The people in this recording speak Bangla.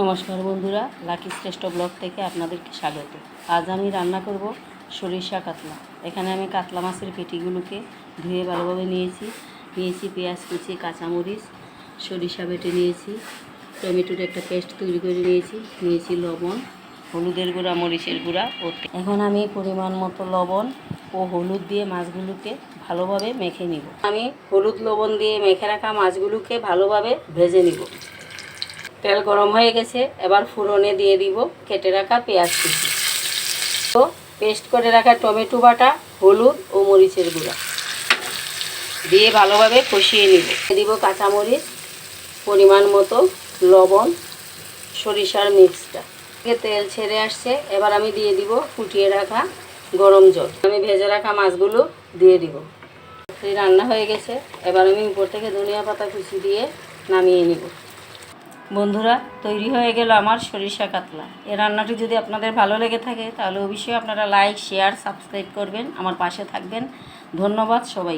নমস্কার বন্ধুরা, লাকি শ্রেষ্ঠ ব্লগ থেকে আপনাদেরকে স্বাগত। আজ আমি রান্না করব সরিষা কাতলা। এখানে আমি কাতলা মাছের পেটিগুলোকে ধুয়ে ভালোভাবে নিয়েছি। নিয়েছি পেঁয়াজ, কুচি, কাঁচামরিচ, সরিষা বেটে নিয়েছি। টমেটোর একটা পেস্ট তৈরি করে নিয়েছি। নিয়েছি লবণ, হলুদের গুঁড়া, মরিচের গুঁড়া ও এখন আমি পরিমাণ মতো লবণ ও হলুদ দিয়ে মাছগুলোকে ভালোভাবে মেখে নিব। আমি হলুদ লবণ দিয়ে মেখে রাখা মাছগুলোকে ভালোভাবে ভেজে নিব। তেল গরম হয়ে গেছে, এবার ফুরনে দিয়ে দিব কেটে রাখা পেঁয়াজ কুচি। তো পেস্ট করে রাখা টমেটো বাটা, হলুদ ও মরিচের গুঁড়া। দিয়ে ভালোভাবে কষিয়ে নিব। দিব কাঁচামরিচ, পরিমাণ মতো লবণ, সরিষার মিক্সটা। তেল ছেড়ে আসছে, এবার আমি দিয়ে দিব ফুটিয়ে রাখা গরম জল। আমি ভেজে রাখা মাছগুলো দিয়ে দিব। রান্না হয়ে গেছে, এবার আমি উপর থেকে ধনিয়া পাতা কুচি দিয়ে নামিয়ে নিব। বন্ধুরা, তৈরি হয়ে গেল আমার সরিষা কাতলা। এ রান্নাটি যদি আপনাদের ভালো লেগে থাকে, তাহলে অবশ্যই আপনারা লাইক শেয়ার সাবস্ক্রাইব করবেন, আমার পাশে থাকবেন। ধন্যবাদ সবাই